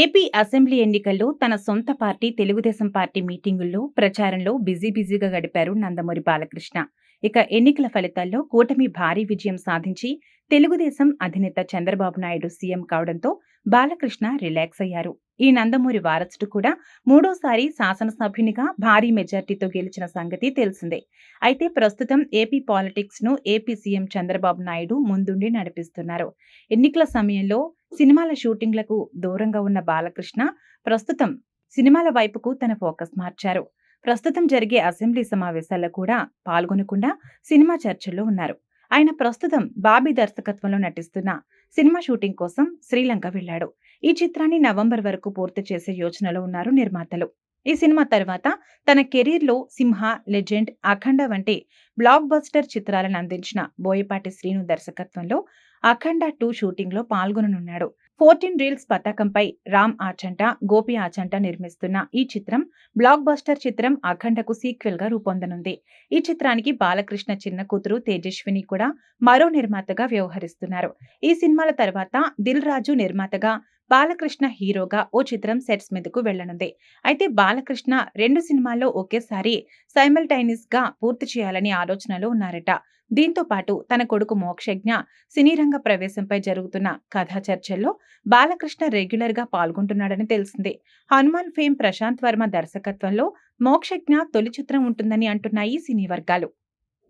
AP assembly ఎన్నికల్లో తన సొంత పార్టీ తెలుగుదేశం పార్టీ మీటింగుల్లో ప్రచారంలో బిజీ బిజీగా గడిపారు నందమూరి బాలకృష్ణ. ఇక ఎన్నికల ఫలితాల్లో కూటమి భారీ విజయం సాధించి తెలుగుదేశం అధినేత చంద్రబాబు నాయుడు సీఎం కావడంతో బాలకృష్ణ రిలాక్స్ అయ్యారు. ఈ నందమూరి వారసుడు కూడా మూడోసారి శాసనసభ్యునిగా భారీ మెజార్టీతో గెలిచిన సంగతి తెలిసిందే. అయితే ప్రస్తుతం ఏపీ పాలిటిక్స్ను ఏపీ సీఎం చంద్రబాబు నాయుడు ముందుండి నడిపిస్తున్నారు. ఎన్నికల సమయంలో సినిమాల షూటింగ్లకు దూరంగా ఉన్న బాలకృష్ణ ప్రస్తుతం సినిమాల వైపుకు తన ఫోకస్ మార్చారు. ప్రస్తుతం జరిగే అసెంబ్లీ సమావేశాల్లో కూడా పాల్గొనకుండా సినిమా చర్చల్లో ఉన్నారు. ఆయన ప్రస్తుతం బాబీ దర్శకత్వంలో నటిస్తున్న సినిమా షూటింగ్ కోసం శ్రీలంక వెళ్ళాడు ఈ చిత్రాన్ని నవంబర్ వరకు పూర్తి చేసే యోచనలో ఉన్నారు నిర్మాతలు. ఈ సినిమా తర్వాత తన కెరీర్లో సింహ లెజెండ్ అఖండ వంటి బ్లాక్ బస్టర్ చిత్రాలను అందించిన బోయపాటి శ్రీను దర్శకత్వంలో అఖండ టూ షూటింగ్లో పాల్గొననున్నాడు. ఫోర్టీన్ రీల్స్ పతాకంపై రామ్ ఆచంట గోపి ఆచంట నిర్మిస్తున్న ఈ చిత్రం బ్లాక్ బస్టర్ చిత్రం అఖండకు సీక్వెల్గా రూపొందనుంది. ఈ చిత్రానికి బాలకృష్ణ చిన్న కూతురు తేజస్విని కూడా మరో నిర్మాతగా వ్యవహరిస్తున్నారు. ఈ సినిమాల తర్వాత దిల్ రాజు నిర్మాతగా బాలకృష్ణ హీరోగా ఓ చిత్రం సెట్స్ మీదకు వెళ్ళనుంది అయితే బాలకృష్ణ రెండు సినిమాల్లో ఒకేసారి సైమల్టైనిస్గా పూర్తి చేయాలని ఆలోచనలో ఉన్నారట. దీంతో పాటు తన కొడుకు మోక్షజ్ఞ సినీ బహిరంగ ప్రవేశంపై జరుగుతున్న కథా చర్చల్లో బాలకృష్ణ రెగ్యులర్గా పాల్గొంటున్నాడని తెలిసింది. హనుమాన్ ఫేమ్ ప్రశాంత్ వర్మ దర్శకత్వంలో మోక్షజ్ఞ తొలి చిత్రం ఉంటుందని అంటున్నాయి సినీ వర్గాలు.